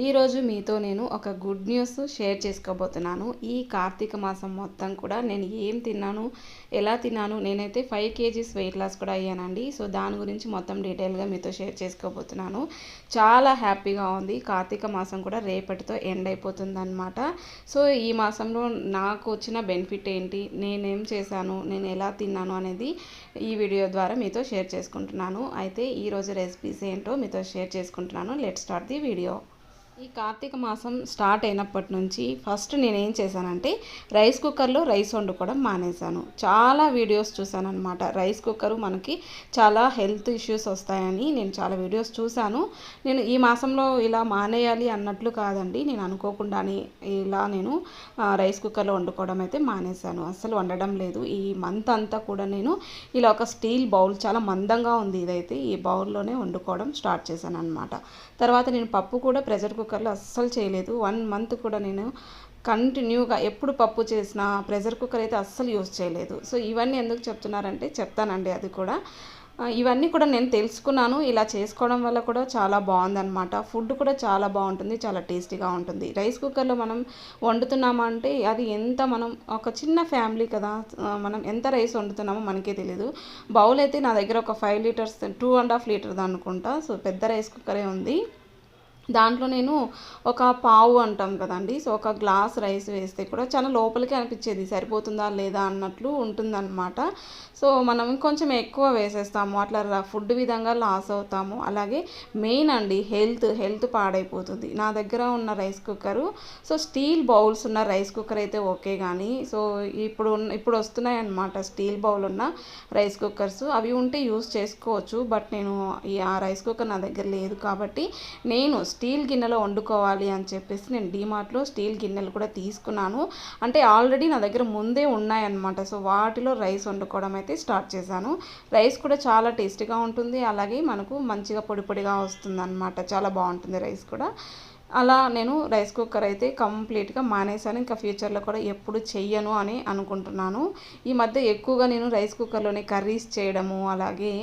ఈరోజు మీతో నేను ఒక గుడ్ న్యూస్ షేర్ చేసుకోబోతున్నాను. ఈ కార్తీక మాసం మొత్తం కూడా నేను ఏం తిన్నాను ఎలా తిన్నాను నేనైతే ఫైవ్ కేజీస్ వెయిట్ లాస్ కూడా అయ్యానండి. సో దాని గురించి మొత్తం డీటెయిల్గా మీతో షేర్ చేసుకోబోతున్నాను. చాలా హ్యాపీగా ఉంది. కార్తీక మాసం కూడా రేపటితో ఎండ్ అయిపోతుందన్నమాట. సో ఈ మాసంలో నాకు వచ్చిన బెనిఫిట్ ఏంటి నేనేం చేశాను నేను ఎలా తిన్నాను అనేది ఈ వీడియో ద్వారా మీతో షేర్ చేసుకుంటున్నాను. అయితే ఈరోజు రెసిపీస్ ఏంటో మీతో షేర్ చేసుకుంటున్నాను. లెట్ స్టార్ట్ ది వీడియో ఈ కార్తీక మాసం స్టార్ట్ అయినప్పటి నుంచి ఫస్ట్ నేనేం చేశానంటే రైస్ కుక్కర్లో రైస్ వండుకోవడం మానేశాను. చాలా వీడియోస్ చూశానమాట అనమాట రైస్ కుక్కరు మనకి చాలా హెల్త్ ఇష్యూస్ వస్తాయని నేను చాలా వీడియోస్ చూశాను. నేను ఈ మాసంలో ఇలా మానేయాలి అన్నట్లు కాదండి. నేను అనుకోకుండానే ఇలా నేను రైస్ కుక్కర్లో వండుకోవడం అయితే మానేశాను. అసలు వండడం లేదు. ఈ మంత్ అంతా కూడా నేను ఇలా ఒక స్టీల్ బౌల్ చాలా మందంగా ఉంది ఇదైతే. ఈ బౌల్లోనే వండుకోవడం స్టార్ట్ చేశాను అనమాట తర్వాత నేను పప్పు కూడా ప్రెషర్ కుక్కర్లో అస్సలు చేయలేదు. వన్ మంత్ కూడా నేను కంటిన్యూగా ఎప్పుడు పప్పు చేసినా ప్రెషర్ కుక్కర్ అయితే అస్సలు యూజ్ చేయలేదు. సో ఇవన్నీ ఎందుకు చెప్తున్నారంటే చెప్తానండి అది కూడా. ఇవన్నీ కూడా నేను తెలుసుకున్నాను. ఇలా చేసుకోవడం వల్ల కూడా చాలా బాగుందన్నమాట. ఫుడ్ కూడా చాలా బాగుంటుంది చాలా టేస్టీగా ఉంటుంది. రైస్ కుక్కర్లో మనం వండుతున్నామంటే అది ఎంత మనం ఒక చిన్న ఫ్యామిలీ కదా మనం ఎంత రైస్ వండుతున్నామో మనకే తెలియదు బౌల్ అయితే నా దగ్గర ఒక five litres two and half litre అనుకుంటా. సో పెద్ద రైస్ కుక్కరే ఉంది. దాంట్లో నేను ఒక పావు అంటాం కదండి. సో ఒక గ్లాస్ రైస్ వేస్తే కూడా చాలా లోపలికి అనిపించేది. సరిపోతుందా లేదా అన్నట్లు ఉంటుందన్నమాట. సో మనం కొంచెం ఎక్కువ వేసేస్తాము. అట్లా ఫుడ్ విధంగా లాస్ అవుతాము. అలాగే మెయిన్ అండి హెల్త్ హెల్త్ పాడైపోతుంది. నా దగ్గర ఉన్న rice cooker so steel bowls ఉన్న రైస్ కుక్కర్ అయితే ఓకే కానీ సో ఇప్పుడు ఇప్పుడు వస్తున్నాయి అన్నమాట స్టీల్ బౌల్ ఉన్న రైస్ కుక్కర్స్. అవి ఉంటే యూస్ చేసుకోవచ్చు. బట్ నేను ఈ ఆ రైస్ కుక్కర్ నా దగ్గర లేదు కాబట్టి నేను స్టీల్ గిన్నెలో వండుకోవాలి అని చెప్పేసి నేను డీమార్ట్లో స్టీల్ గిన్నెలు కూడా తీసుకున్నాను. అంటే ఆల్రెడీ నా దగ్గర ముందే ఉన్నాయన్నమాట. సో వాటిలో రైస్ వండుకోవడం అయితే స్టార్ట్ చేశాను. రైస్ కూడా చాలా టేస్టీగా ఉంటుంది. అలాగే మనకు మంచిగా పొడి పొడిగా వస్తుంది చాలా బాగుంటుంది రైస్ కూడా. అలా నేను రైస్ కుక్కర్ అయితే కంప్లీట్గా మానేశాను. ఇంకా ఫ్యూచర్లో కూడా ఎప్పుడు చెయ్యను అని అనుకుంటున్నాను. ఈ మధ్య ఎక్కువగా నేను రైస్ కుక్కర్లోనే కర్రీస్ చేయడము అలాగే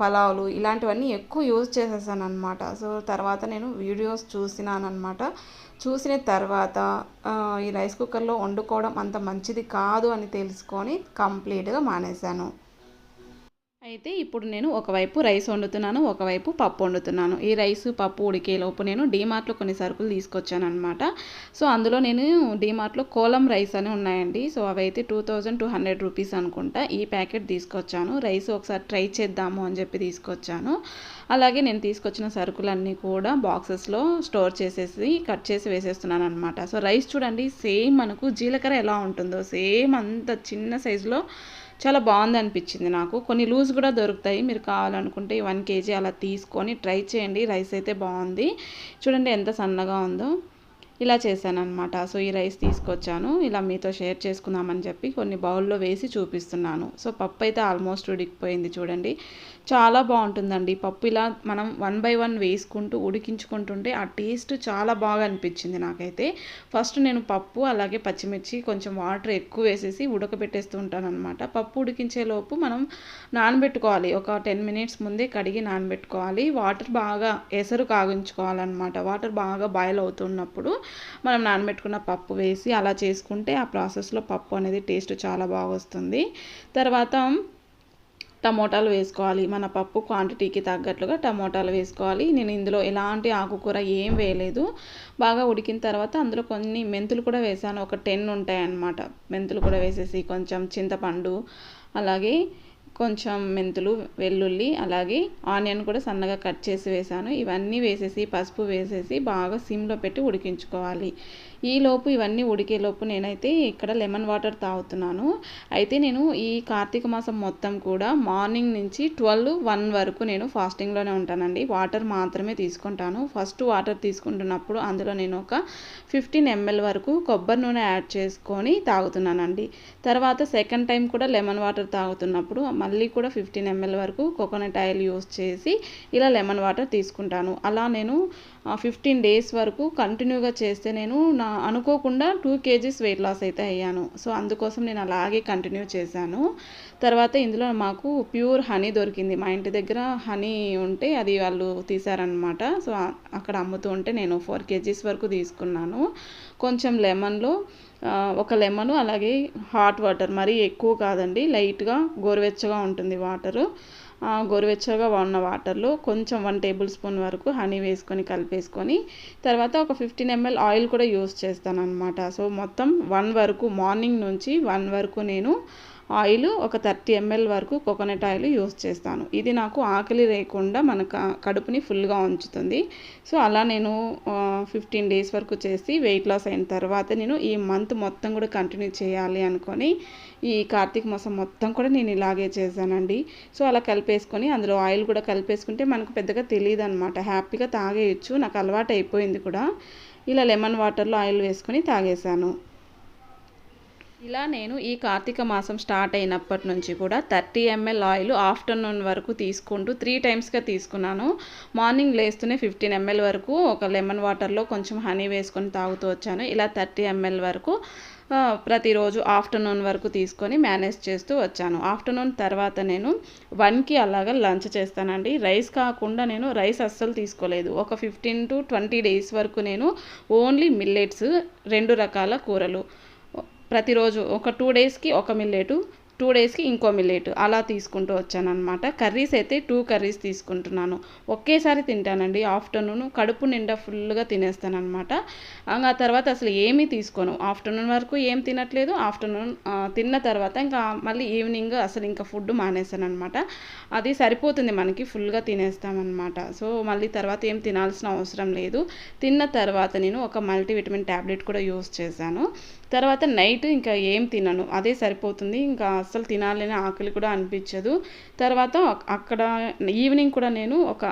పలావులు ఇలాంటివన్నీ ఎక్కువ యూజ్ చేసేసాను అనమాట సో తర్వాత నేను వీడియోస్ చూసినాను చూసిన తర్వాత ఈ రైస్ కుక్కర్లో వండుకోవడం అంత మంచిది కాదు అని తెలుసుకొని కంప్లీట్గా మానేశాను. అయితే ఇప్పుడు నేను ఒకవైపు రైస్ వండుతున్నాను ఒకవైపు పప్పు వండుతున్నాను. ఈ రైస్ పప్పు ఉడికేలోపు నేను డీమార్ట్లో కొన్ని సరుకులు తీసుకొచ్చాను అనమాట సో అందులో నేను డీమార్ట్లో కోలం రైస్ అని ఉన్నాయండి. సో అవైతే two thousand two hundred rupees అనుకుంటా. ఈ ప్యాకెట్ తీసుకొచ్చాను. రైస్ ఒకసారి ట్రై చేద్దాము అని చెప్పి తీసుకొచ్చాను. అలాగే నేను తీసుకొచ్చిన సరుకులన్నీ కూడా బాక్సెస్లో స్టోర్ చేసేసి కట్ చేసి వేసేస్తున్నాను అనమాట సో రైస్ చూడండి సేమ్ మనకు జీలకర్ర ఎలా ఉంటుందో సేమ్ అంత చిన్న సైజులో చాలా బాగుంది అనిపించింది నాకు. కొన్ని లూజ్ కూడా దొరుకుతాయి. మీరు కావాలనుకుంటే వన్ కేజీ అలా తీసుకొని ట్రై చేయండి. రైస్ అయితే బాగుంది. చూడండి ఎంత సన్నగా ఉందో. ఇలా చేశానమాట సో ఈ రైస్ తీసుకొచ్చాను. ఇలా మీతో షేర్ చేసుకుందామని చెప్పి కొన్ని బౌల్లో వేసి చూపిస్తున్నాను. సో పప్పు అయితే ఆల్మోస్ట్ ఉడికిపోయింది చూడండి. చాలా బాగుంటుందండి. పప్పు ఇలా మనం వన్ బై వన్ వేసుకుంటూ ఉడికించుకుంటుంటే ఆ టేస్ట్ చాలా బాగా అనిపించింది నాకైతే. ఫస్ట్ నేను పప్పు అలాగే పచ్చిమిర్చి కొంచెం వాటర్ ఎక్కువ వేసేసి ఉడకబెట్టేస్తూ ఉంటాను పప్పు ఉడికించేలోపు మనం నానబెట్టుకోవాలి. ఒక టెన్ మినిట్స్ ముందే కడిగి నానబెట్టుకోవాలి. వాటర్ బాగా ఎసరు కాగించుకోవాలన్నమాట. వాటర్ బాగా బాయిల్ అవుతున్నప్పుడు మనం నానబెట్టుకున్న పప్పు వేసి అలా చేసుకుంటే ఆ ప్రాసెస్లో పప్పు అనేది టేస్ట్ చాలా బాగా వస్తుంది. తర్వాత టమోటాలు వేసుకోవాలి. మన పప్పు క్వాంటిటీకి తగ్గట్లుగా టమోటాలు వేసుకోవాలి. నేను ఇందులో ఎలాంటి ఆకుకూర ఏం వేయలేదు. బాగా ఉడికిన తర్వాత అందులో కొన్ని మెంతులు కూడా వేసాను. ఒక టెన్ ఉంటాయన్నమాట. మెంతులు కూడా వేసేసి కొంచెం చింతపండు అలాగే కొంచెం మెంతులు వెల్లుల్లి అలాగే ఆనియన్ కూడా సన్నగా కట్ చేసి వేసాను ఇవన్నీ వేసేసి పసుపు వేసేసి బాగా సిమ్లో పెట్టి ఉడికించుకోవాలి. ఈలోపు ఇవన్నీ ఉడికేలోపు నేనైతే ఇక్కడ లెమన్ వాటర్ తాగుతున్నాను. అయితే నేను ఈ కార్తీక మాసం మొత్తం కూడా మార్నింగ్ నుంచి ట్వెల్వ్ వన్ వరకు నేను ఫాస్టింగ్లోనే ఉంటానండి. వాటర్ మాత్రమే తీసుకుంటాను. ఫస్ట్ వాటర్ తీసుకుంటున్నప్పుడు అందులో నేను ఒక ఫిఫ్టీన్ ఎంఎల్ వరకు కొబ్బరి నూనె యాడ్ చేసుకొని తాగుతున్నానండి. తర్వాత సెకండ్ టైం కూడా లెమన్ వాటర్ తాగుతున్నప్పుడు మళ్ళీ కూడా ఫిఫ్టీన్ ఎంఎల్ వరకు కోకోనట్ ఆయిల్ యూస్ చేసి ఇలా లెమన్ వాటర్ తీసుకుంటాను. అలా నేను ఫిఫ్టీన్ డేస్ వరకు కంటిన్యూగా చేస్తే నేను నా అనుకోకుండా టూ కేజీస్ వెయిట్ లాస్ అయితే అయ్యాను. సో అందుకోసం నేను అలాగే కంటిన్యూ చేశాను. తర్వాత ఇందులో మాకు ప్యూర్ హనీ దొరికింది. మా ఇంటి దగ్గర హనీ ఉంటే అది వాళ్ళు తీశారనమాట సో అక్కడ అమ్ముతూ ఉంటే నేను ఫోర్ కేజీస్ వరకు తీసుకున్నాను. కొంచెం లెమన్లో ఒక లెమన్ అలాగే హాట్ వాటర్ మరీ ఎక్కువ కాదండి లైట్గా గోరువెచ్చగా ఉంటుంది వాటరు గోరువెచ్చగా ఉన్న వాటర్లో కొంచెం వన్ టేబుల్ స్పూన్ వరకు హనీ వేసుకొని కలిపేసుకొని తర్వాత ఒక ఫిఫ్టీన్ ఎంఎల్ ఆయిల్ కూడా యూస్ చేస్తాను అనమాట సో మొత్తం వన్ వరకు మార్నింగ్ నుంచి వన్ వరకు నేను ఆయిల్ ఒక థర్టీ ఎంఎల్ వరకు కోకోనట్ ఆయిల్ యూస్ చేస్తాను. ఇది నాకు ఆకలి లేకుండా మన కడుపుని ఫుల్గా ఉంచుతుంది. సో అలా నేను ఫిఫ్టీన్ డేస్ వరకు చేసి వెయిట్ లాస్ అయిన తర్వాత నేను ఈ మంత్ మొత్తం కూడా కంటిన్యూ చేయాలి అనుకొని ఈ కార్తీక మాసం మొత్తం కూడా నేను ఇలాగే చేశానండి. సో అలా కలిపేసుకొని అందులో ఆయిల్ కూడా కలిపేసుకుంటే మనకు పెద్దగా తెలియదు అనమాట హ్యాపీగా తాగేయచ్చు. నాకు అలవాటు అయిపోయింది కూడా. ఇలా లెమన్ వాటర్లో ఆయిల్ వేసుకొని తాగేశాను. ఇలా నేను ఈ కార్తీక మాసం స్టార్ట్ అయినప్పటి నుంచి కూడా థర్టీ ఎంఎల్ ఆయిల్ ఆఫ్టర్నూన్ వరకు తీసుకుంటూ త్రీ టైమ్స్గా తీసుకున్నాను. మార్నింగ్ లేస్తూనే ఫిఫ్టీన్ ఎంఎల్ వరకు ఒక లెమన్ వాటర్లో కొంచెం హనీ వేసుకొని తాగుతూ వచ్చాను. ఇలా థర్టీ ఎంఎల్ వరకు ప్రతిరోజు ఆఫ్టర్నూన్ వరకు తీసుకొని మేనేజ్ చేస్తూ వచ్చాను. ఆఫ్టర్నూన్ తర్వాత నేను వన్కి అలాగా లంచ్ చేస్తానండి. రైస్ కాకుండా నేను రైస్ అస్సలు తీసుకోలేదు. ఒక ఫిఫ్టీన్ టు ట్వంటీ డేస్ వరకు నేను ఓన్లీ మిల్లెట్స్ రెండు రకాల కూరలు ప్రతిరోజు ఒక టూ డేస్కి ఒక మిల్లెటు టూ డేస్కి ఇంకో మిల్లెట్ అలా తీసుకుంటూ వచ్చానమాట కర్రీస్ అయితే టూ కర్రీస్ తీసుకుంటున్నాను. ఒకేసారి తింటానండి. ఆఫ్టర్నూన్ కడుపు నిండా ఫుల్గా తినేస్తాను అనమాట ఆ తర్వాత అసలు ఏమీ తీసుకోను. ఆఫ్టర్నూన్ వరకు ఏం తినట్లేదు. ఆఫ్టర్నూన్ తిన్న తర్వాత ఇంకా మళ్ళీ ఈవినింగ్ అసలు ఇంకా ఫుడ్ మానేస్తాను అనమాట అది సరిపోతుంది మనకి ఫుల్గా తినేస్తామన్నమాట. సో మళ్ళీ తర్వాత ఏం తినాల్సిన అవసరం లేదు. తిన్న తర్వాత నేను ఒక మల్టీవిటమిన్ ట్యాబ్లెట్ కూడా యూస్ చేశాను. తర్వాత నైట్ ఇంకా ఏం తినను. అదే సరిపోతుంది. ఇంకా అస్సలు తినాలని ఆకలి కూడా అనిపించదు. తర్వాత అక్కడ ఈవినింగ్ కూడా నేను ఒక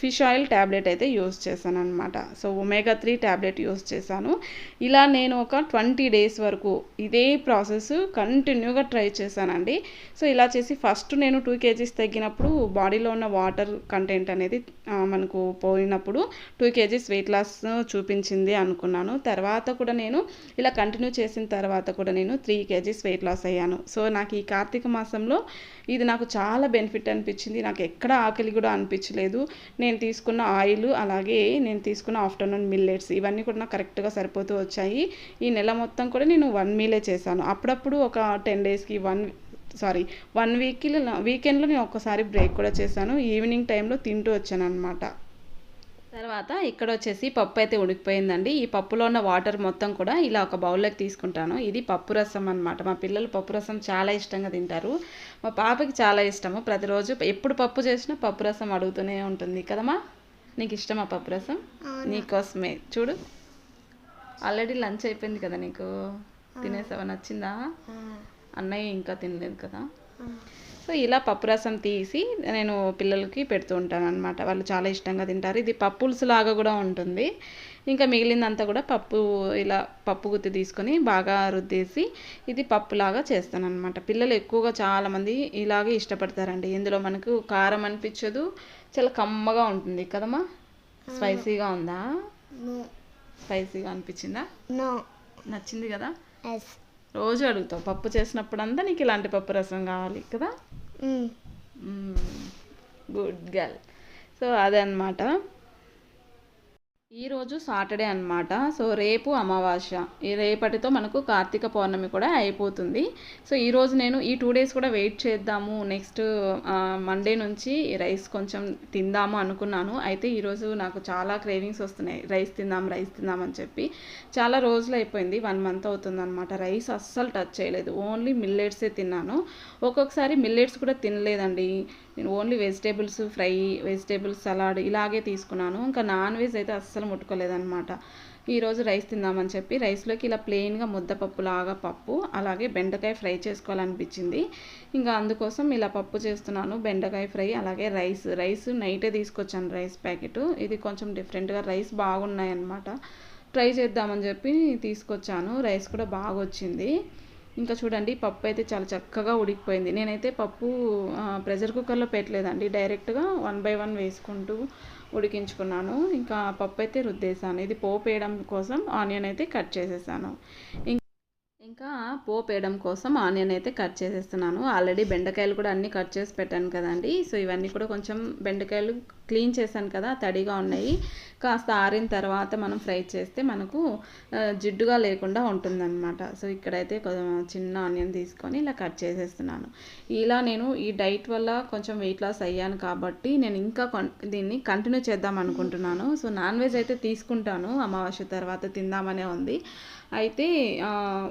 ఫిష్ ఆయిల్ ట్యాబ్లెట్ అయితే యూస్ చేశాను అనమాట so omega three tablet use చేశాను. ఇలా నేను ఒక ట్వంటీ డేస్ వరకు ఇదే ప్రాసెస్ కంటిన్యూగా ట్రై చేశానండి. సో ఇలా చేసి ఫస్ట్ నేను టూ కేజీస్ తగ్గినప్పుడు బాడీలో ఉన్న వాటర్ కంటెంట్ అనేది మనకు పోయినప్పుడు టూ కేజీస్ వెయిట్ లాస్ చూపించింది అనుకున్నాను. తర్వాత కూడా నేను ఇలా కంటిన్యూ చేసిన తర్వాత కూడా నేను త్రీ కేజీస్ వెయిట్ లాస్ అయ్యాను. సో నాకు ఈ కార్తీక మాసంలో ఇది నాకు చాలా బెనిఫిట్ అనిపించింది. నాకు ఎక్కడ ఆకలి కూడా అనిపించలేదు. నేను తీసుకున్న ఆయిల్ అలాగే నేను తీసుకున్న ఆఫ్టర్నూన్ మిల్లెట్స్ ఇవన్నీ కూడా నాకు కరెక్ట్గా సరిపోతూ వచ్చాయి. ఈ నెల మొత్తం కూడా నేను వన్ మీలే చేశాను. అప్పుడప్పుడు ఒక టెన్ డేస్కి వన్ సారీ వన్ వీక్లో వీకెండ్లో నేను ఒక్కసారి బ్రేక్ కూడా చేశాను. ఈవినింగ్ టైంలో తింటూ వచ్చాను అనమాట తర్వాత ఇక్కడ వచ్చేసి పప్పు అయితే ఉడికిపోయిందండి. ఈ పప్పులో ఉన్న వాటర్ మొత్తం కూడా ఇలా ఒక బౌల్లోకి తీసుకుంటాను. ఇది పప్పు రసం అనమాట మా పిల్లలు పప్పు రసం చాలా ఇష్టంగా తింటారు. మా పాపకి చాలా ఇష్టము. ప్రతిరోజు ఎప్పుడు పప్పు చేసినా పప్పు రసం అడుగుతూనే ఉంటుంది కదమ్మా? నీకు ఇష్టమా పప్పు రసం? నీకోసమే. చూడు. ఆల్రెడీ లంచ్ అయిపోయింది కదా నీకు? తినేసావా? నచ్చిందా? అన్నయ్య ఇంకా తినలేదు కదా? సో ఇలా పప్పు రసం తీసి నేను పిల్లలకి పెడుతూ ఉంటాను అనమాట వాళ్ళు చాలా ఇష్టంగా తింటారు. ఇది పప్పులుసు లాగా కూడా ఉంటుంది. ఇంకా మిగిలిందంతా కూడా పప్పు ఇలా పప్పు గుత్తి తీసుకొని బాగా రుద్దేసి ఇది పప్పులాగా చేస్తాను అనమాట పిల్లలు ఎక్కువగా చాలామంది ఇలాగే ఇష్టపడతారండి. ఇందులో మనకు కారం అనిపించదు. చాలా కమ్మగా ఉంటుంది కదమ్మా? స్పైసీగా ఉందా? స్పైసీగా అనిపించిందా? నచ్చింది కదా? రోజు అడుగుతావు. పప్పు చేసినప్పుడంతా నీకు ఇలాంటి పప్పు రసం కావాలి కదా? Good girl. సో అదనమాట ఈరోజు సాటర్డే అనమాట సో రేపు అమావాస్య. ఈ రేపటితో మనకు కార్తీక పౌర్ణమి కూడా అయిపోతుంది. సో ఈరోజు నేను ఈ టూ డేస్ కూడా వెయిట్ చేద్దాము. నెక్స్ట్ మండే నుంచి రైస్ కొంచెం తిందాము అనుకున్నాను. అయితే ఈరోజు నాకు చాలా క్రేవింగ్స్ వస్తున్నాయి. రైస్ తిందాం రైస్ తిందాం అని చెప్పి. చాలా రోజులు అయిపోయింది. వన్ మంత్ అవుతుంది అనమాట రైస్ అస్సలు టచ్ చేయలేదు. ఓన్లీ మిల్లెట్సే తిన్నాను. ఒక్కొక్కసారి మిల్లెట్స్ కూడా తినలేదండి. నేను only vegetables fry vegetables salad ఇలాగే తీసుకున్నాను. ఇంకా నాన్ వెజ్ అయితే అస్సలు ముట్టుకోలేదన్నమాట. ఈరోజు రైస్ తిందామని చెప్పి రైస్లోకి ఇలా ప్లెయిన్గా ముద్దపప్పు లాగా పప్పు అలాగే బెండకాయ ఫ్రై చేసుకోవాలనిపించింది. ఇంకా అందుకోసం ఇలా పప్పు చేస్తున్నాను బెండకాయ ఫ్రై అలాగే రైస్. రైస్ నైటే తీసుకొచ్చాను రైస్ ప్యాకెట్. ఇది కొంచెం డిఫరెంట్గా రైస్ బాగున్నాయి అన్నమాట ట్రై చేద్దామని చెప్పి తీసుకొచ్చాను. రైస్ కూడా బాగా వచ్చింది ఇంకా చూడండి పప్పు అయితే చాలా చక్కగా ఉడికిపోయింది. నేనైతే పప్పు ప్రెషర్ కుక్కర్లో పెట్టలేదండి. డైరెక్ట్గా వన్ బై వన్ వేసుకుంటూ ఉడికించుకున్నాను. ఇంకా పప్పు అయితే రుద్దేశాను. ఇది పోపు వేయడం కోసం ఆనియన్ అయితే కట్ చేసేసాను. ఇంకా పోపు వేయడం కోసం ఆనియన్ అయితే కట్ చేసేస్తున్నాను. ఆల్రెడీ బెండకాయలు కూడా అన్నీ కట్ చేసి పెట్టాను కదండి. సో ఇవన్నీ కూడా కొంచెం బెండకాయలు క్లీన్ చేశాను కదా తడిగా ఉన్నాయి. కాస్త ఆరిన తర్వాత మనం ఫ్రై చేస్తే మనకు జిడ్డుగా లేకుండా ఉంటుందన్నమాట. సో ఇక్కడైతే చిన్న ఆనియన్ తీసుకొని ఇలా కట్ చేసేస్తున్నాను. ఇలా నేను ఈ డైట్ వల్ల కొంచెం వెయిట్ లాస్ అయ్యాను కాబట్టి నేను ఇంకా దీన్ని కంటిన్యూ చేద్దాం అనుకుంటున్నాను. సో నాన్ వెజ్ అయితే తీసుకుంటాను. అమావాస్య తర్వాత తిందామనే ఉంది. అయితే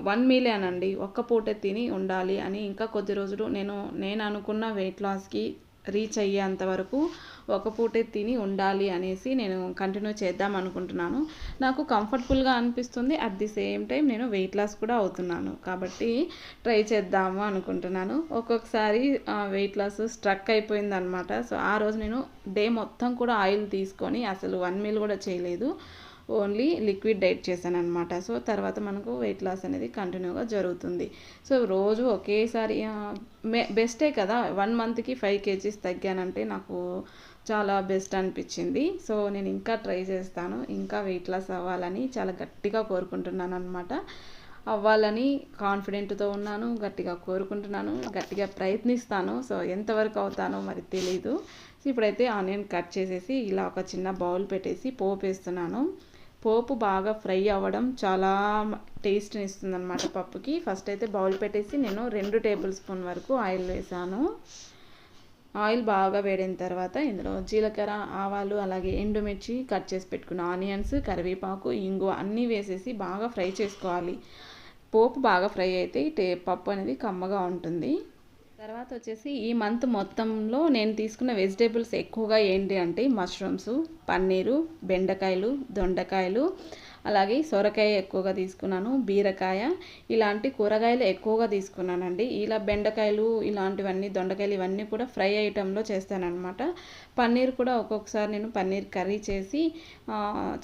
వన్ మీలేనండి ఒక్క పూట తిని ఉండాలి అని ఇంకా కొద్ది రోజులు నేను నేను అనుకున్న వెయిట్ లాస్కి రీచ్ అయ్యేంత వరకు ఒక పూటే తిని ఉండాలి అనేసి నేను కంటిన్యూ చేద్దాం అనుకుంటున్నాను. నాకు కంఫర్టబుల్గా అనిపిస్తుంది. అట్ ది సేమ్ టైం నేను వెయిట్ లాస్ కూడా అవుతున్నాను. కాబట్టి ట్రై చేద్దాము అనుకుంటున్నాను. ఒక్కొక్కసారి వెయిట్ లాస్ స్ట్రక్ అయిపోయింది అనమాట సో ఆ రోజు నేను డే మొత్తం కూడా ఆయిల్ తీసుకొని అసలు వన్ మీల్ కూడా చేయలేదు. ఓన్లీ లిక్విడ్ డైట్ చేశాను అనమాట సో తర్వాత మనకు వెయిట్ లాస్ అనేది కంటిన్యూగా జరుగుతుంది. సో రోజు ఒకేసారి బెస్టే కదా. వన్ మంత్కి ఫైవ్ కేజీస్ తగ్గానంటే నాకు చాలా బెస్ట్ అనిపించింది. సో నేను ఇంకా ట్రై చేస్తాను. ఇంకా వెయిట్ లాస్ అవ్వాలని చాలా గట్టిగా కోరుకుంటున్నాను అనమాట అవ్వాలని కాన్ఫిడెంట్తో ఉన్నాను. గట్టిగా కోరుకుంటున్నాను. గట్టిగా ప్రయత్నిస్తాను. సో ఎంతవరకు అవుతానో మరి తెలీదు. సో ఇప్పుడైతే ఆనియన్ కట్ చేసేసి ఇలా ఒక చిన్న బౌల్ పెట్టేసి పోపు వేస్తున్నాను. పోపు బాగా ఫ్రై అవ్వడం చాలా టేస్ట్ని ఇస్తుంది అనమాట పప్పుకి. ఫస్ట్ అయితే బౌల్ పెట్టేసి నేను రెండు టేబుల్ స్పూన్ వరకు ఆయిల్ వేసాను. ఆయిల్ బాగా వేడిన తర్వాత ఇందులో జీలకర్ర ఆవాలు అలాగే ఎండుమిర్చి కట్ చేసి పెట్టుకున్న ఆనియన్స్ కరివేపాకు ఇంగు అన్నీ వేసేసి బాగా ఫ్రై చేసుకోవాలి. పోపు బాగా ఫ్రై అయితే టే పప్పు అనేది కమ్మగా ఉంటుంది. తర్వాత వచ్చేసి ఈ మంత్ మొత్తంలో నేను తీసుకున్న వెజిటేబుల్స్ ఎక్కువగా ఏంటి అంటే మష్రూమ్స్ పన్నీరు బెండకాయలు దొండకాయలు అలాగే సొరకాయ ఎక్కువగా తీసుకున్నాను బీరకాయ. ఇలాంటి కూరగాయలు ఎక్కువగా తీసుకున్నానండి. ఇలా బెండకాయలు ఇలాంటివన్నీ దొండకాయలు ఇవన్నీ కూడా ఫ్రై ఐటెంలో చేస్తానన్నమాట. పన్నీర్ కూడా ఒక్కొక్కసారి నేను పన్నీర్ కర్రీ చేసి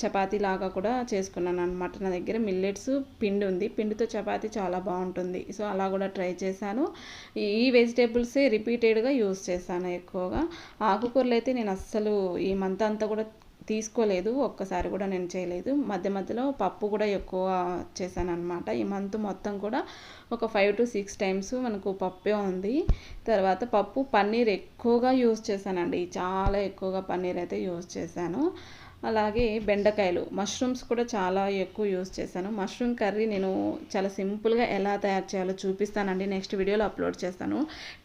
చపాతీ లాగా కూడా చేసుకున్నాను అనమాట నా దగ్గర మిల్లెట్స్ పిండి ఉంది. పిండితో చపాతీ చాలా బాగుంటుంది. సో అలా కూడా ట్రై చేశాను. ఈ వెజిటేబుల్సే రిపీటెడ్గా యూస్ చేశాను ఎక్కువగా. ఆకుకూరలు అయితే నేను అస్సలు ఈ మంత్ అంతా కూడా తీసుకోలేదు ఒక్కసారి కూడా నేను చేయలేదు. మధ్య మధ్యలో పప్పు కూడా ఎక్కువ చేశాను అనమాట ఈ మంత్ మొత్తం కూడా ఒక ఫైవ్ టు సిక్స్ టైమ్స్ మనకు పప్పే ఉంది. తర్వాత పప్పు పన్నీర్ ఎక్కువగా యూజ్ చేశానండి. చాలా ఎక్కువగా పన్నీర్ అయితే యూజ్ చేశాను. అలాగే బెండకాయలు. మష్రూమ్స్ కూడా చాలా ఎక్కువ యూస్ చేశాను. మష్రూమ్ కర్రీ నేను చాలా సింపుల్గా ఎలా తయారు చేయాలో చూపిస్తానండి. నెక్స్ట్ వీడియోలో అప్లోడ్ చేస్తాను.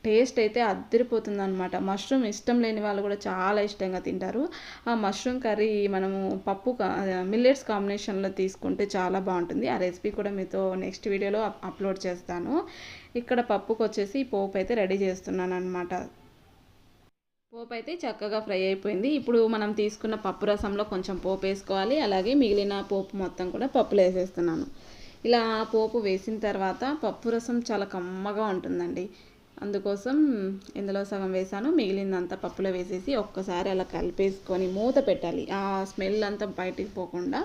టేస్ట్ అయితే అద్దరిపోతుందనమాట మష్రూమ్ ఇష్టం లేని వాళ్ళు కూడా చాలా ఇష్టంగా తింటారు. ఆ మష్రూమ్ కర్రీ మనము పప్పు మిల్లెట్స్ కాంబినేషన్లో తీసుకుంటే చాలా బాగుంటుంది. ఆ రెసిపీ కూడా మీతో నెక్స్ట్ వీడియోలో అప్లోడ్ చేస్తాను. ఇక్కడ పప్పుకు వచ్చేసి పోపు అయితే రెడీ చేస్తున్నాను అనమాట పోపు అయితే చక్కగా ఫ్రై అయిపోయింది. ఇప్పుడు మనం తీసుకున్న పప్పు రసంలో కొంచెం పోపు వేసుకోవాలి. అలాగే మిగిలిన పోపు మొత్తం కూడా పప్పులో వేసేస్తున్నాను. ఇలా పోపు వేసిన తర్వాత పప్పు రసం చాలా కమ్మగా ఉంటుందండి. అందుకోసం ఇందులో సగం వేసాను. మిగిలిందంతా పప్పులో వేసేసి ఒక్కసారి అలా కలిపేసుకొని మూత పెట్టాలి. ఆ స్మెల్ అంతా బయటికి పోకుండా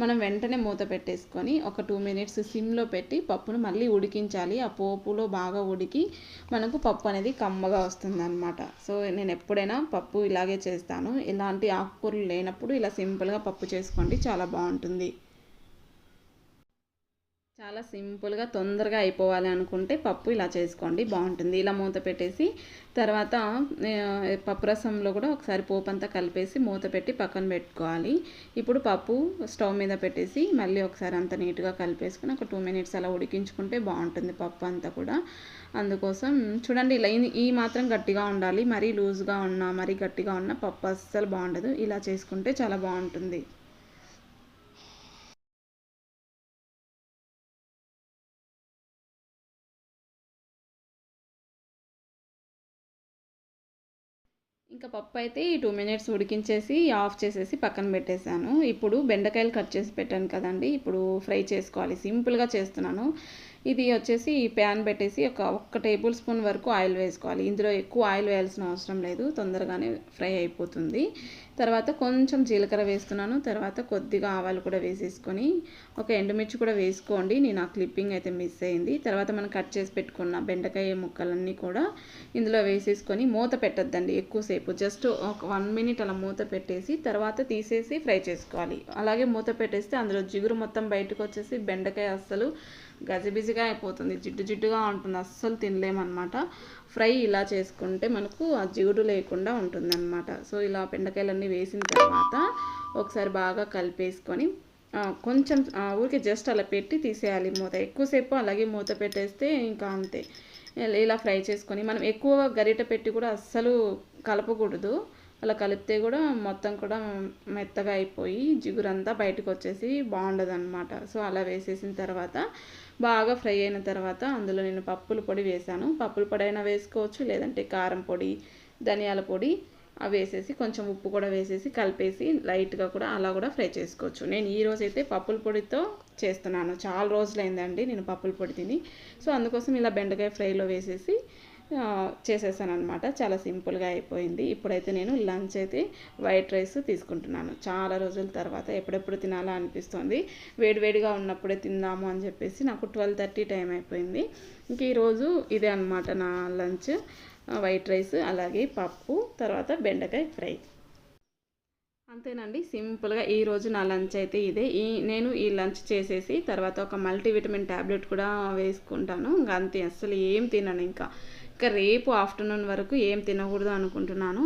మనం వెంటనే మూత పెట్టేసుకొని ఒక టూ మినిట్స్ సిమ్లో పెట్టి పప్పును మళ్ళీ ఉడికించాలి. ఆ పోపులో బాగా ఉడికి మనకు పప్పు అనేది కమ్మగా వస్తుంది అనమాట సో నేను ఎప్పుడైనా పప్పు ఇలాగే చేస్తాను. ఇలాంటి ఆకుకూరలు లేనప్పుడు ఇలా సింపుల్గా పప్పు చేసుకోండి. చాలా బాగుంటుంది. చాలా సింపుల్గా తొందరగా అయిపోవాలి అనుకుంటే పప్పు ఇలా చేసుకోండి బాగుంటుంది. ఇలా మూత పెట్టేసి తర్వాత పప్పు రసంలో కూడా ఒకసారి పోపు అంతా కలిపేసి మూత పెట్టి పక్కన పెట్టుకోవాలి. ఇప్పుడు పప్పు స్టవ్ మీద పెట్టేసి మళ్ళీ ఒకసారి అంత నీట్గా కలిపేసుకుని ఒక టూ మినిట్స్ అలా ఉడికించుకుంటే బాగుంటుంది పప్పు అంతా కూడా. అందుకోసం చూడండి ఇలా ఈ మాత్రం గట్టిగా ఉండాలి. మరీ లూజ్గా ఉన్నా మరీ గట్టిగా ఉన్న పప్పు అస్సలు బాగుండదు. ఇలా చేసుకుంటే చాలా బాగుంటుంది. ఇంకా పప్పు అయితే ఈ టూ మినిట్స్ ఉడికించేసి ఆఫ్ చేసేసి పక్కన పెట్టేశాను. ఇప్పుడు బెండకాయలు కట్ చేసి పెట్టాను కదండి. ఇప్పుడు ఫ్రై చేసుకోవాలి. సింపుల్గా చేస్తున్నాను. ఇది వచ్చేసి ఈ ప్యాన్ పెట్టేసి ఒక ఒక్క టేబుల్ స్పూన్ వరకు ఆయిల్ వేసుకోవాలి. ఇందులో ఎక్కువ ఆయిల్ వేయాల్సిన అవసరం లేదు. తొందరగానే ఫ్రై అయిపోతుంది. తర్వాత కొంచెం జీలకర్ర వేస్తున్నాను. తర్వాత కొద్దిగా ఆవాలు కూడా వేసేసుకొని ఒక ఎండుమిర్చి కూడా వేసుకోండి. నేను ఆ క్లిప్పింగ్ అయితే మిస్ అయింది. తర్వాత మనం కట్ చేసి పెట్టుకున్న బెండకాయ ముక్కలన్నీ కూడా ఇందులో వేసేసుకొని మూత పెట్టద్దండి ఎక్కువసేపు. జస్ట్ ఒక వన్ మినిట్ అలా మూత పెట్టేసి తర్వాత తీసేసి ఫ్రై చేసుకోవాలి. అలాగే మూత పెట్టేస్తే అందులో జిగురు మొత్తం బయటకు వచ్చేసి బెండకాయ అస్సలు గజిబిజిగా అయిపోతుంది. జిడ్డు జిడ్డుగా ఉంటుంది. అస్సలు తినలేమన్నమాట. ఫ్రై ఇలా చేసుకుంటే మనకు ఆ జిగుడు లేకుండా ఉంటుందన్నమాట. సో ఇలా బెండకాయలన్నీ వేసిన తర్వాత ఒకసారి బాగా కలిపేసుకొని కొంచెం ఊరికి జస్ట్ అలా పెట్టి తీసేయాలి మూత. ఎక్కువసేపు అలాగే మూత పెట్టేస్తే ఇంకా అంతే. ఇలా ఫ్రై చేసుకొని మనం ఎక్కువ గరిట పెట్టి కూడా అస్సలు కలపకూడదు. అలా కలిపితే కూడా మొత్తం కూడా మెత్తగా అయిపోయి జిగురంతా బయటకు వచ్చేసి బాగుండదు అనమాట సో అలా వేసేసిన తర్వాత బాగా ఫ్రై అయిన తర్వాత అందులో నేను పప్పుల పొడి వేసాను పప్పుల పొడి అయినా వేసుకోవచ్చు లేదంటే కారం పొడి ధనియాల పొడి అవి వేసేసి కొంచెం ఉప్పు కూడా వేసేసి కలిపేసి లైట్గా కూడా అలా కూడా ఫ్రై చేసుకోవచ్చు. నేను ఈ రోజు అయితే పప్పుల పొడితో చేస్తున్నాను. చాలా రోజులైందండి నేను పప్పుల పొడి తిని. సో అందుకోసం ఇలా బెండకాయ ఫ్రైలో వేసేసి చేసేసాను అనమాట చాలా సింపుల్గా అయిపోయింది. ఇప్పుడైతే నేను లంచ్ అయితే వైట్ రైస్ తీసుకుంటున్నాను. చాలా రోజుల తర్వాత ఎప్పుడెప్పుడు తినాలా అనిపిస్తుంది. వేడివేడిగా ఉన్నప్పుడే తిందాము అని చెప్పేసి నాకు ట్వెల్వ్ థర్టీ టైం అయిపోయింది. ఇంక ఈరోజు ఇదే అనమాట నా లంచ్. వైట్ రైస్ అలాగే పప్పు తర్వాత బెండకాయ ఫ్రై. అంతేనండి. సింపుల్గా ఈరోజు నా లంచ్ అయితే ఇదే. ఈ నేను ఈ లంచ్ చేసేసి తర్వాత ఒక మల్టీవిటమిన్ ట్యాబ్లెట్ కూడా వేసుకుంటాను. ఇంకా అంతే. అస్సలు ఏం తినను ఇంకా. ఇంకా రేపు ఆఫ్టర్నూన్ వరకు ఏం తినకూడదు అనుకుంటున్నాను.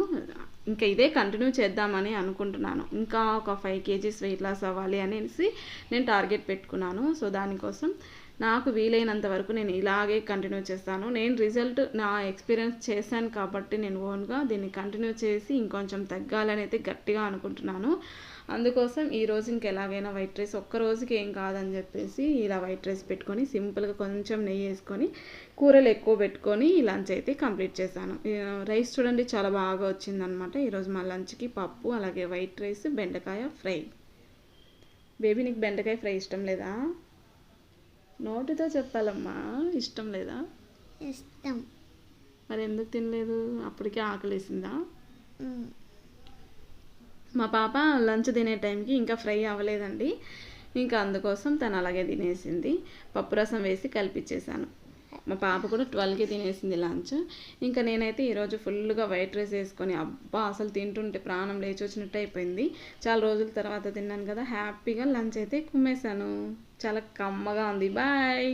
ఇంకా ఇదే కంటిన్యూ చేద్దామని అనుకుంటున్నాను. ఇంకా ఒక ఫైవ్ కేజీస్ వెయిట్ లాస్ అవ్వాలి అనేసి నేను టార్గెట్ పెట్టుకున్నాను. సో దానికోసం నాకు వీలైనంత వరకు నేను ఇలాగే కంటిన్యూ చేస్తాను. నేను రిజల్ట్ నా ఎక్స్పీరియన్స్ చేశాను కాబట్టి నేను ఓన్గా దీన్ని కంటిన్యూ చేసి ఇంకొంచెం తగ్గాలని అయితే గట్టిగా అనుకుంటున్నాను. అందుకోసం ఈరోజు ఇంకెలాగైనా వైట్ రైస్ ఒక్క రోజుకి ఏం కాదని చెప్పేసి ఇలా వైట్ రైస్ పెట్టుకొని సింపుల్గా కొంచెం నెయ్యి వేసుకొని కూరలు ఎక్కువ పెట్టుకొని లంచ్ అయితే కంప్లీట్ చేశాను. రైస్ చూడండి చాలా బాగా వచ్చిందనమాట ఈరోజు మా లంచ్కి పప్పు అలాగే వైట్ రైస్ బెండకాయ ఫ్రై. బేబీ నీకు బెండకాయ ఫ్రై ఇష్టం లేదా? నోటితో చెప్పాలమ్మా ఇష్టం లేదా? ఇష్టం. మరి ఎందుకు తినలేదు? అప్పటికే ఆకలేసిందా? మా పాప లంచ్ తినే టైంకి ఇంకా ఫ్రై అవ్వలేదండి. ఇంకా అందుకోసం తను అలాగే తినేసింది. పప్పు రసం వేసి కలిపించేశాను మా పాప కూడా ట్వెల్వ్కి తినేసింది లంచ్. ఇంకా నేనైతే ఈరోజు ఫుల్గా వైట్ రైస్ వేసుకొని అబ్బా అసలు తింటుంటే ప్రాణం లేచి వచ్చినట్టు అయిపోయింది. చాలా రోజుల తర్వాత తిన్నాను కదా హ్యాపీగా లంచ్ అయితే కుమ్మేశాను. చాలా కమ్మగా ఉంది. బాయ్!